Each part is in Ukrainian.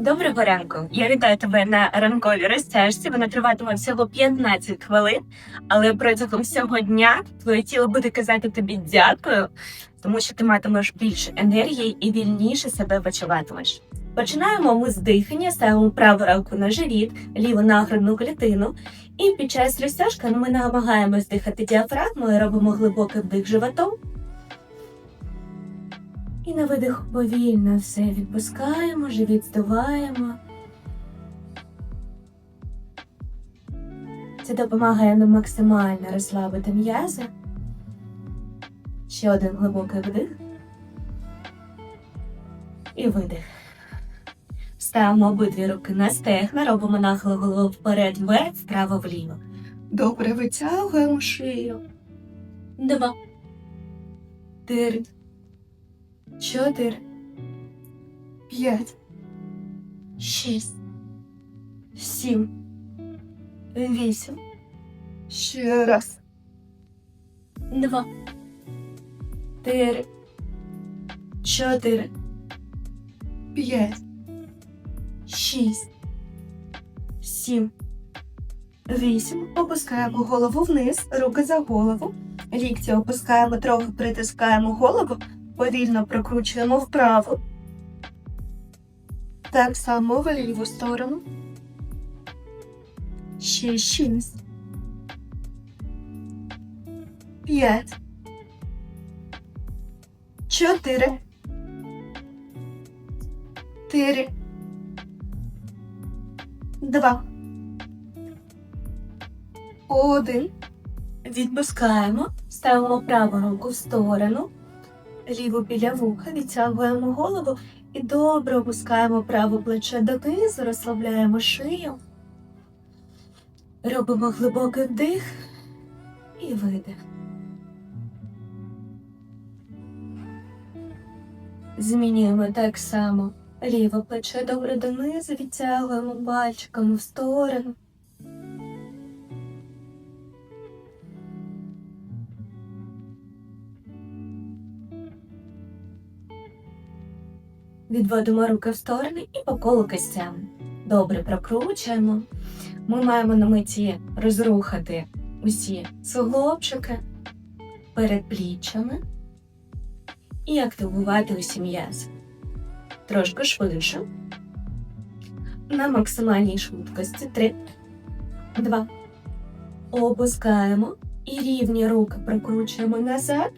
Доброго ранку. Я вітаю тебе на ранковій розтяжці. Вона триватиме всього 15 хвилин, але протягом всього дня твоє тіло буде казати тобі дякую, тому що ти матимеш більше енергії і вільніше себе почуватимеш. Починаємо ми з дихання, ставимо праву руку на живіт, ліву на грудну клітину. І під час розтяжки ми намагаємось дихати діафрагмою, робимо глибокий вдих животом. І на видих повільно все відпускаємо, живіт здуваємо. Це допомагає нам максимально розслабити м'язи. Ще один глибокий вдих. І видих. Ставимо обидві руки на стегна, робимо нахил голову вперед, вверх, вправо вліво. Добре, витягуємо шию. Два. Три. Чотири. П'ять. Шість. Сім. Вісім. Ще раз. Два. Три. Чотири. П'ять. Шість. Сім. Вісім. Опускаємо голову вниз, руки за голову. Лікті опускаємо, трохи притискаємо голову повільно прокручуємо вправо. Так само в ліву сторону. Ще шість. П'ять. Чотири. Три. Два. Один. Відпускаємо. Ставимо праву руку в сторону ліву біля вуха, відтягуємо голову і добре опускаємо праве плече донизу, розслабляємо шию. Робимо глибокий вдих і видих. Змінюємо так само ліве плече добре донизу, відтягуємо пальчиками в сторону. Відводимо руки в сторони і по колу кистям. Добре прокручуємо. Ми маємо на меті розрухати усі суглобчики перед пліччями і активувати усі м'язи. Трошки швидше. На максимальній швидкості. Три, два. Опускаємо і рівні руки прокручуємо назад.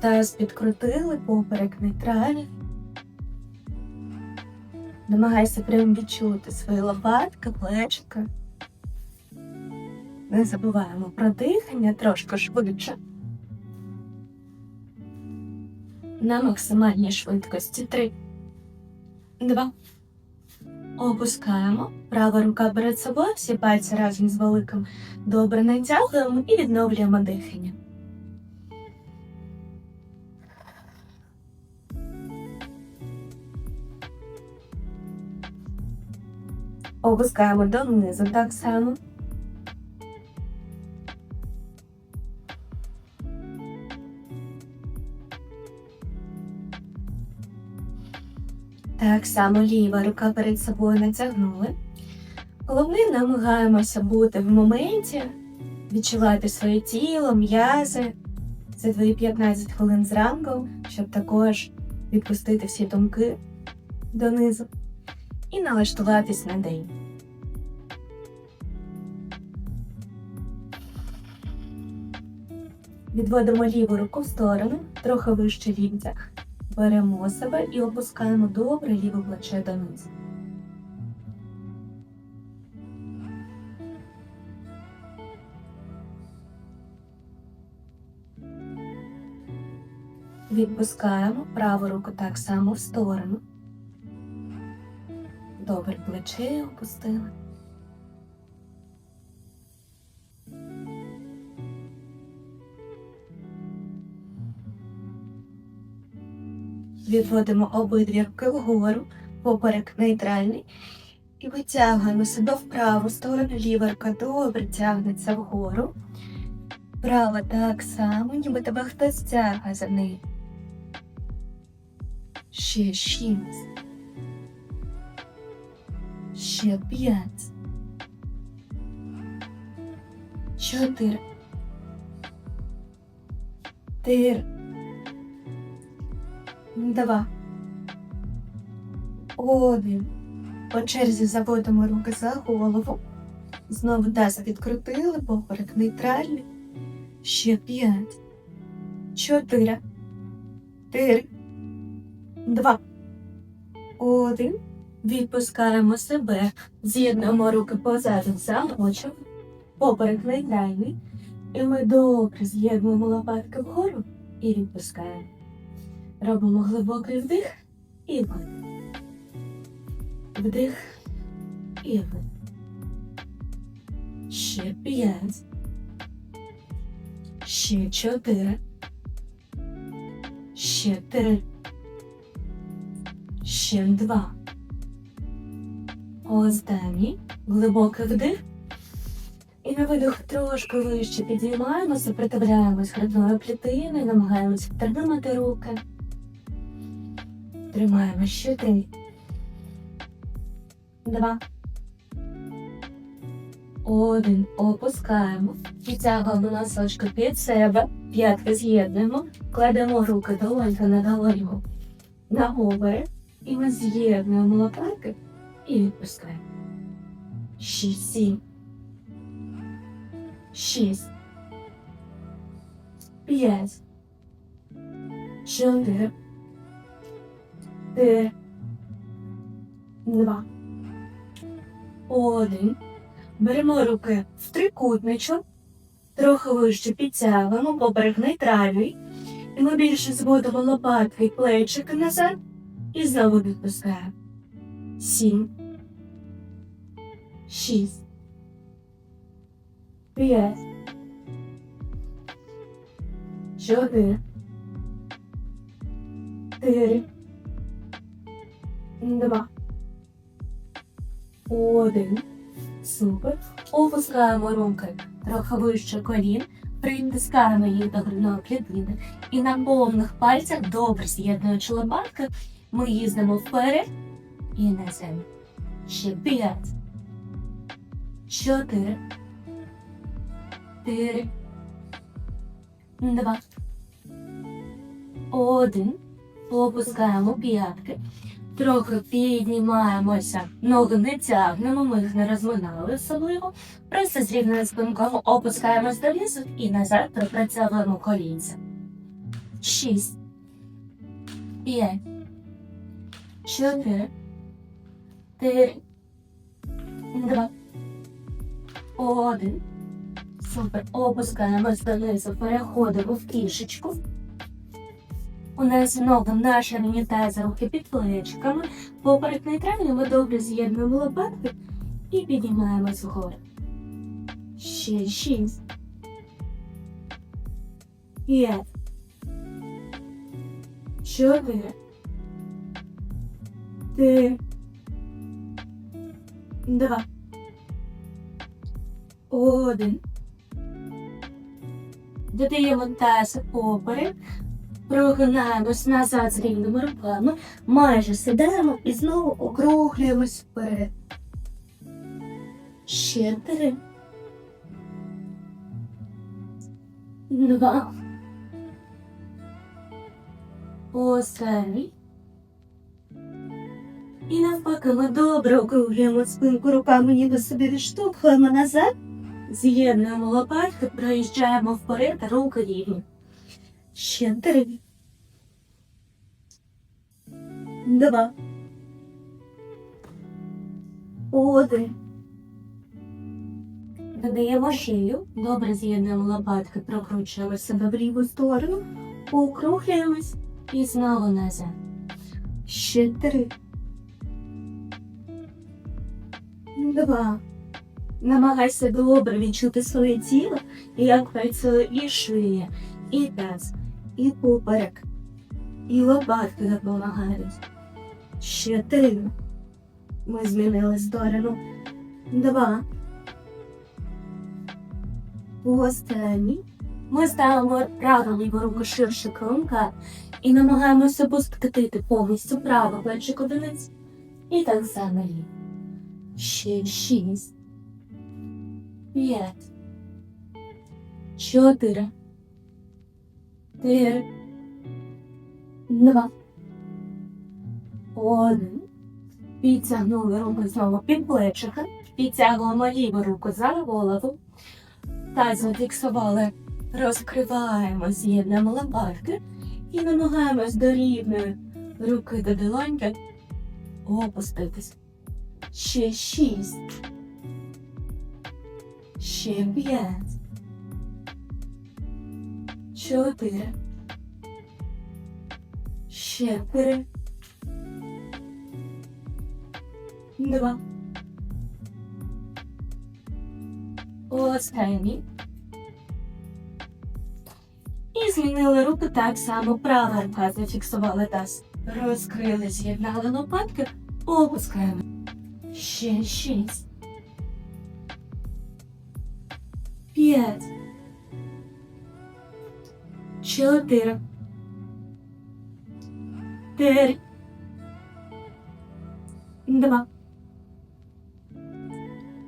Таз підкрутили, поперек нейтральний. Намагайся прям відчути свої лопатки, плечики. Не забуваємо про дихання трошки швидше. На максимальній швидкості. Три. Два. Опускаємо. Права рука перед собою, всі пальці разом з великим. Добре натягуємо і відновлюємо дихання. Опускаємо донизу так само. Так само ліва рука перед собою натягнули. Головне, намагаємося бути в моменті, відчувати своє тіло, м'язи. Це твої 15 хвилин зранку, щоб також відпустити всі думки донизу і налаштуватись на день. Відводимо ліву руку в сторону, трохи вище ліктя. Беремо себе і опускаємо добре ліве плече донизу. Відпускаємо праву руку так само в сторону. Добре плече опустили. Відводимо обидві руки вгору, поперек нейтральний. І витягуємо себе в праву сторону, ліва рука добре тягнеться вгору. Права так само, ніби тебе хтось тягає за неї. Ще шість. Ще п'ять. Чотири. Три. Два. Один. По черзі заводимо руки за голову. Знову таз відкрутили, поперек нейтральний. Ще п'ять. Чотири. Три. Два. Один. Відпускаємо себе. З'єднуємо руки позаду замочок. Поперек нейтральний. І ми добре з'єднуємо лопатки вгору і відпускаємо. Робимо глибокий вдих і видих. Вдих і видих. Ще п'ять. Ще чотири. Ще три. Ще два. Останній. Глибокий вдих. І на видих трошки вище підіймаємося, притавляємось грудною клітиною, намагаємось втримати руки. Тримаємо ще три. Два. Один. Опускаємо. Підтягуємо носочки під себе. П'ятки з'єднуємо. Кладемо руки долонька на долоньку на губери. І ми з'єднуємо лопатки і відпускаємо. Шість, сім. Шість. П'ять. Чотири. Три. Два. Один. Беремо руки в трикутничок. Трохи вище підтягуємо, поперек нейтральний. І ми більше зводимо лопатки і плечики назад. І знову відпускаємо. Сім. Шість. П'ять. Чотири. Три. Два. Один. Супер. Опускаємо руки трохи вище колін, притискаємо їх до грудної клітини і на повних пальцях, добре з'єднуючи лопатки, ми їздимо вперед і назад. Ще п'ять. Чотири. Три. Два. Один. Опускаємо п'ятки. Трохи піднімаємося. Ноги не тягнемо, ми їх не розминали особливо. Просто з рівною спинкою опускаємось до лісу і назад пропрацьовуємо колінця. Шість. П'ять. Чотири. Три. Два. Один. Супер. Опускаємось донизу, переходимо в кішечку. У нас ноги на ширині таза, руки під плечиками. Поперек нейтральний ми добре з'єднуємо лопатки і піднімаємось вгору. Ще шість. П'ять. Чотири. Три. Два. Один. Додаємо таз поперек. Прогинаємось назад з рівними руками, майже сідаємо і знову округлюємось вперед. Ще три. Два. Останній. І навпаки ми добре округлюємо спинку руками, ніби собі відштовхуємо назад, з'єднуємо лопатки, проїжджаємо вперед, руки рівні. Ще три. Два. Один. Додаємо шию. Добре з'єднуємо лопатки, прокручуємо себе в ліву сторону, округлюємось і знову назад. Ще три. Два. Намагайся добре відчути своє тіло, як працює і шия, і таз, і поперек, і лопатки допомагають. Ще три. Ми змінили сторону. Два. Останній. Ми ставимо праву ліву руку ширше кромка і намагаємося пускатити повністю праву плечик одиниць. І так само ліву. Ще шість. П'ять. Чотири. Три. Два. Один. Підтягнули руку знову під плечика. Підтягуємо ліву руку за голову. Таз зафіксували. Розкриваємо, з'єднуємо лопатки і намагаємось до рівної руки до долоньки опуститись. Ще шість. Ще п'ять. Чотири. Ще три. Два. Останній. І змінили руки так само. Права рука зафіксували таз. Розкрили, з'єднали лопатки, опускаємо. Ще шість. П'ять. Чотири. Три. Два.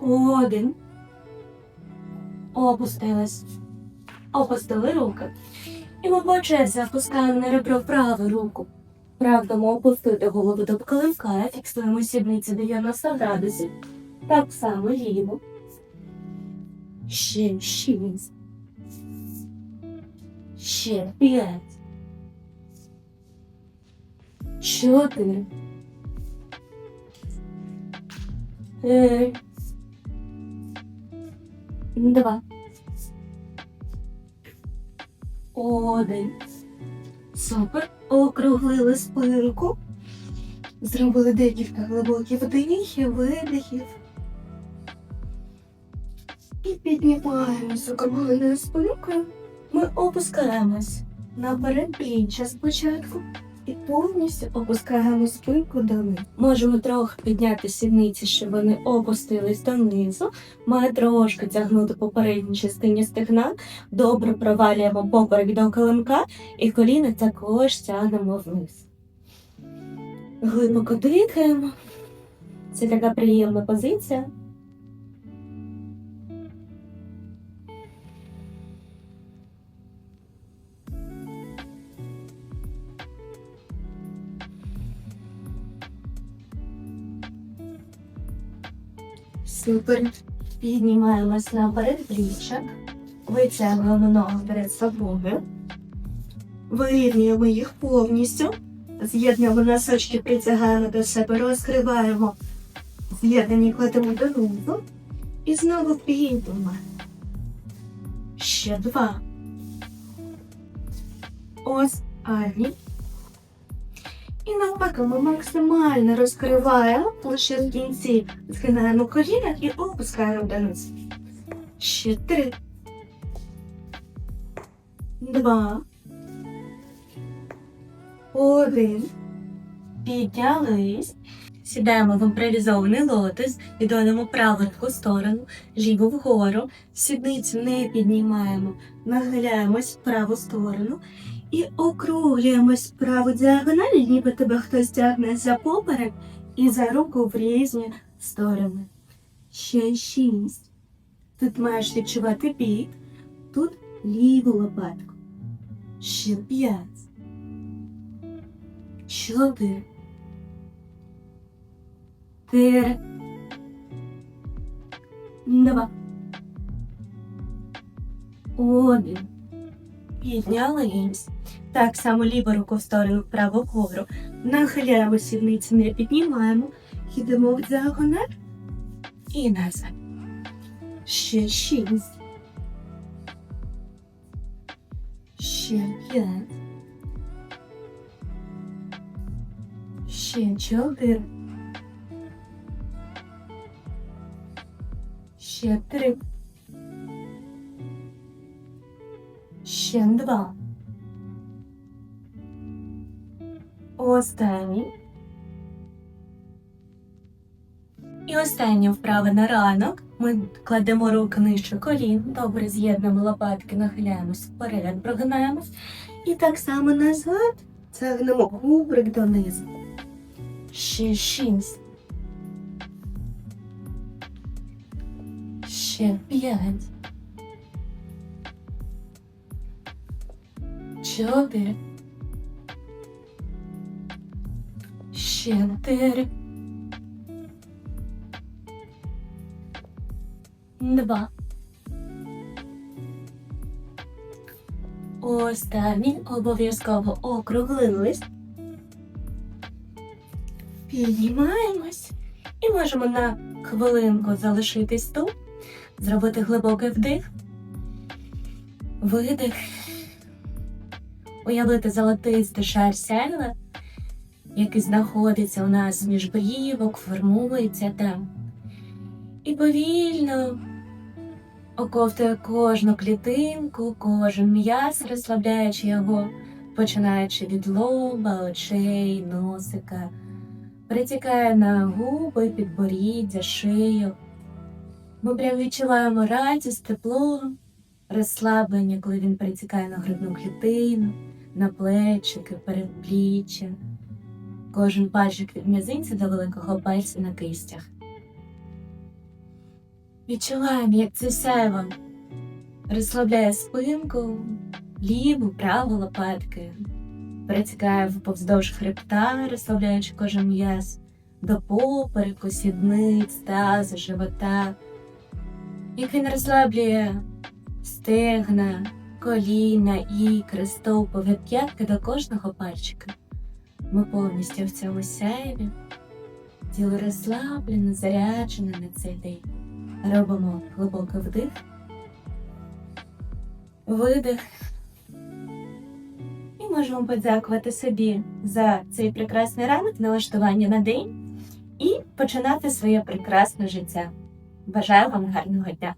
Один. Опустились. Опустили руки. І ми по черзі опускаємо на ребро праву руку. Правдому опустити голову до килимка, фіксуємо сідниці 90 градусів. Так само ліво. Ще шість. Ще п'ять. Чотири. Три. Два. Один. Супер. Округлили спинку. Зробили декілька глибоких вдихів, видихів. І піднімаємося округленою спинкою. Ми опускаємось на передпліччя спочатку і повністю опускаємо спинку донизу. Можемо трохи підняти сідниці, щоб вони опустились донизу. Ми трошки тягнути по передній частині стегна. Добре провалюємо поперек до килимка і коліна також тягнемо вниз. Глибоко дихаємо. Це така приємна позиція. Супер. Піднімаємось на передпліччя. Витягуємо ноги перед собою. Вирівнюємо їх повністю. З'єднуємо носочки, притягаємо до себе, розкриваємо. З'єднані кладемо донизу. І знову підійдемо. Ще два. Останній. І навпаки ми максимально розкриваємо, лише в кінці згинаємо коліна і опускаємо донизу. Ще три. Два. Один. Піднялись. Сідаємо в імпровізований лотос, відводимо праву руку сторону, ліву вгору, сідницю не піднімаємо, нахиляємось в праву сторону і округлюємось праву діагональ, ніби тебе хтось тягне за поперек і за руку в різні сторони. Ще шість. Тут маєш відчувати бік, тут ліву лопатку. Ще п'ять. Чотири. Три. Два. Один. Піднялись. Так само ліву руку в сторону праву вгору. Нахиляємо сідниці, не піднімаємо. Йдемо в діагональ і назад. Ще шість. Ще п'ять. Ще чотири. Ще три. Ще два. Останній. І останнє вправа на ранок. Ми кладемо руки нижче колін, добре з'єднуємо лопатки, нахиляємось вперед, прогинаємось. І так само назад тягнемо кубрик донизу. Ще шість. Ще п'ять. Чотири. Ще чотири. Два. Останній обов'язково округлились. Піднімаємось і можемо на хвилинку залишитись тут, зробити глибокий вдих, видих, уявити золотистий шар сяйва, який знаходиться у нас між брівок, формується там. І повільно оковтує кожну клітинку, кожен м'яз, розслабляючи його, починаючи від лоба, очей, носика, притікає на губи, підборіддя, шию. Ми прям відчуваємо радість, тепло, розслаблення, коли він притікає на грудну клітину, на плечики, передпліччя. Кожен пальчик від м'язинця до великого пальця на кистях. Відчуваємо, як це сяйво розслабляє спинку, ліву, праву лопатки, перетікає повздовж хребта, розслабляючи кожен м'яз до попереку, сідниць, тазу, живота, як він розслаблює стегна, коліна, ікри, стовпові п'ятки до кожного пальчика. Ми повністю в цьому сяйві, тіло розслаблене, заряджене на цей день. Робимо глибокий вдих, видих. І можемо подякувати собі за цей прекрасний ранок, налаштування на день і починати своє прекрасне життя. Бажаю вам гарного дня!